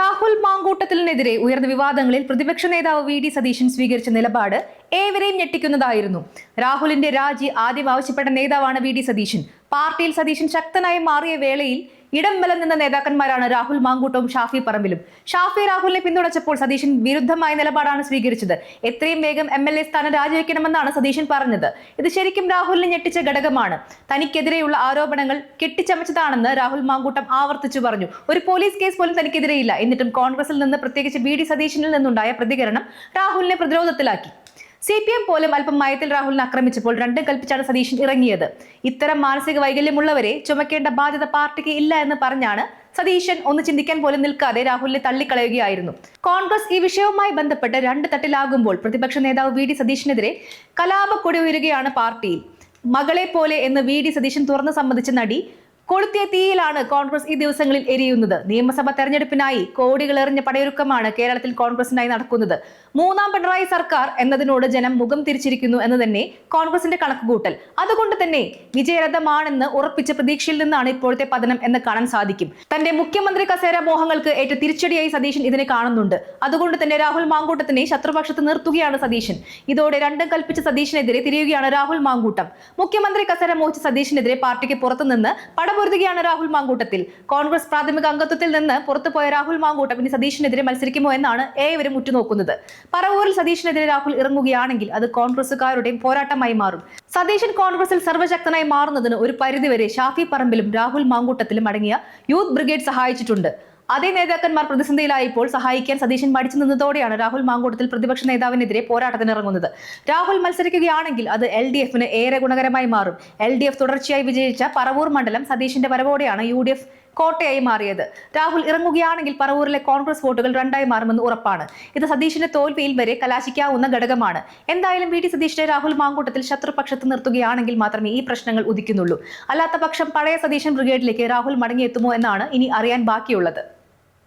രാഹുൽ മാങ്കൂട്ടത്തിനെതിരെ ഉയർന്ന വിവാദങ്ങളിൽ പ്രതിപക്ഷ നേതാവ് വി ഡി സതീശൻ സ്വീകരിച്ച നിലപാട് ഏവരെയും ഞെട്ടിക്കുന്നതായിരുന്നു. രാഹുലിന്റെ രാജി ആദ്യം ആവശ്യപ്പെട്ട നേതാവാണ് വി ഡി സതീശൻ. പാർട്ടിയിൽ സതീശൻ ശക്തനായി മാറിയ വേളയിൽ ഇടം ബലം നിന്ന നേതാക്കന്മാരാണ് രാഹുൽ മാങ്കൂട്ടവും ഷാഫി പറമ്പിലും. ഷാഫി രാഹുലിനെ പിന്തുണച്ചപ്പോൾ സതീശൻ വിരുദ്ധമായ നിലപാടാണ് സ്വീകരിച്ചത്. എത്രയും വേഗം എം എൽ എ സ്ഥാനം രാജിവെക്കണമെന്നാണ് സതീശൻ പറഞ്ഞത്. ഇത് ശരിക്കും രാഹുലിനെ ഞെട്ടിച്ച ഘടകമാണ്. തനിക്കെതിരെയുള്ള ആരോപണങ്ങൾ കെട്ടിച്ചമച്ചതാണെന്ന് രാഹുൽ മാങ്കൂട്ടം ആവർത്തിച്ചു പറഞ്ഞു. ഒരു പോലീസ് കേസ് പോലും തനിക്കെതിരെയില്ല. എന്നിട്ടും കോൺഗ്രസിൽ നിന്ന് പ്രത്യേകിച്ച് ബി ഡി സതീശനിൽ നിന്നുണ്ടായ പ്രതികരണം രാഹുലിനെ പ്രതിരോധത്തിലാക്കി. സി പി എം പോലും അല്പം മയത്തിൽ രാഹുലിനെ ആക്രമിച്ചപ്പോൾ രണ്ടും കൽപ്പിച്ചാണ് സതീശൻ ഇറങ്ങിയത്. ഇത്തരം മാനസിക വൈകല്യമുള്ളവരെ ചുമക്കേണ്ട ബാധ്യത പാർട്ടിക്ക് ഇല്ല എന്ന് പറഞ്ഞാണ് സതീശൻ ഒന്ന് ചിന്തിക്കാൻ പോലും നിൽക്കാതെ രാഹുലിനെ തള്ളിക്കളയുകയായിരുന്നു. കോൺഗ്രസ് ഈ വിഷയവുമായി ബന്ധപ്പെട്ട് രണ്ട് തട്ടിലാകുമ്പോൾ പ്രതിപക്ഷ നേതാവ് വി ഡി സതീശനെതിരെ കലാപക്കൊടി ഉയരുകയാണ് പാർട്ടിയിൽ. മകളെ പോലെ എന്ന് വി ഡി സതീശൻ തുറന്നു സംബന്ധിച്ച നടി കൊളുത്തിയ തീയിലാണ് കോൺഗ്രസ് ഈ ദിവസങ്ങളിൽ എരിയുന്നത്. നിയമസഭാ തെരഞ്ഞെടുപ്പിനായി കോടികൾ എറിഞ്ഞ പടയൊരുക്കമാണ് കേരളത്തിൽ കോൺഗ്രസിനായി നടക്കുന്നത്. മൂന്നാം പിണറായി സർക്കാർ എന്നതിനോട് ജനം മുഖം തിരിച്ചിരിക്കുന്നു എന്ന് തന്നെ കോൺഗ്രസിന്റെ കണക്കുകൂട്ടൽ. അതുകൊണ്ട് തന്നെ വിജയരഥമാണെന്ന് ഉറപ്പിച്ച പ്രതീക്ഷയിൽ നിന്നാണ് ഇപ്പോഴത്തെ പതനം എന്ന് കാണാൻ സാധിക്കും. തന്റെ മുഖ്യമന്ത്രി കസേര മോഹങ്ങൾക്ക് ഏറ്റ തിരിച്ചടിയായി സതീശൻ ഇതിനെ കാണുന്നുണ്ട്. അതുകൊണ്ട് തന്നെ രാഹുൽ മാങ്കൂട്ടത്തിനെ ശത്രുപക്ഷത്ത് നിർത്തുകയാണ് സതീശൻ. ഇതോടെ രണ്ടും കൽപ്പിച്ച സതീശനെതിരെ തിരിയുകയാണ് രാഹുൽ മാങ്കൂട്ടം. മുഖ്യമന്ത്രി കസേര മോഹിച്ച സതീശനെതിരെ പാർട്ടിക്ക് പുറത്തുനിന്ന് പടപൊരുതുകയാണ് രാഹുൽ മാങ്കൂട്ടത്തിൽ. കോൺഗ്രസ് പ്രാഥമിക അംഗത്വത്തിൽ നിന്ന് പുറത്തുപോയ രാഹുൽ മാങ്കൂട്ടം ഇനി സതീഷിനെതിരെ മത്സരിക്കുമോ എന്നാണ് ഏവരും ഉറ്റുനോക്കുന്നത്. പറവൂരിൽ സതീഷിനെതിരെ രാഹുൽ ഇറങ്ങുകയാണെങ്കിൽ അത് കോൺഗ്രസുകാരുടെയും പോരാട്ടമായി മാറും. സതീശൻ കോൺഗ്രസിൽ സർവശക്തനായി മാറുന്നതിന് ഒരു പരിധിവരെ ഷാഫി പറമ്പിലും രാഹുൽ മാങ്കൂട്ടത്തിലും അടങ്ങിയ യൂത്ത് ബ്രിഗേഡ് സഹായിച്ചിട്ടുണ്ട്. അതേ നേതാക്കന്മാർ പ്രതിസന്ധിയിലായപ്പോൾ സഹായിക്കാൻ സതീശൻ മടിച്ചു നിന്നതോടെയാണ് രാഹുൽ മാങ്കൂട്ടത്തിൽ പ്രതിപക്ഷ നേതാവിനെതിരെ പോരാട്ടത്തിനിറങ്ങുന്നത് രാഹുൽ മത്സരിക്കുകയാണെങ്കിൽ അത് എൽ ഡി എഫിന് ഏറെ ഗുണകരമായി മാറും. എൽ ഡി എഫ് തുടർച്ചയായി വിജയിച്ച പറവൂർ മണ്ഡലം സതീശിന്റെ വരവോടെയാണ് യു ഡി എഫ് കോട്ടയായി മാറിയത്. രാഹുൽ ഇറങ്ങുകയാണെങ്കിൽ പറവൂരിലെ കോൺഗ്രസ് വോട്ടുകൾ രണ്ടായി മാറുമെന്ന് ഉറപ്പാണ്. ഇത് സതീഷിന്റെ തോൽവിയിൽ വരെ കലാശിക്കാവുന്ന ഘടകമാണ്. എന്തായാലും വി ടി സതീഷിനെ രാഹുൽ മാങ്കൂട്ടത്തിൽ ശത്രുപക്ഷത്ത് നിർത്തുകയാണെങ്കിൽ മാത്രമേ ഈ പ്രശ്നങ്ങൾ ഉദിക്കുന്നുള്ളൂ. അല്ലാത്ത പക്ഷം പഴയ സതീശൻ ബ്രിഗേഡിലേക്ക് രാഹുൽ മടങ്ങിയെത്തുമോ എന്നാണ് ഇനി അറിയാൻ ബാക്കിയുള്ളത്.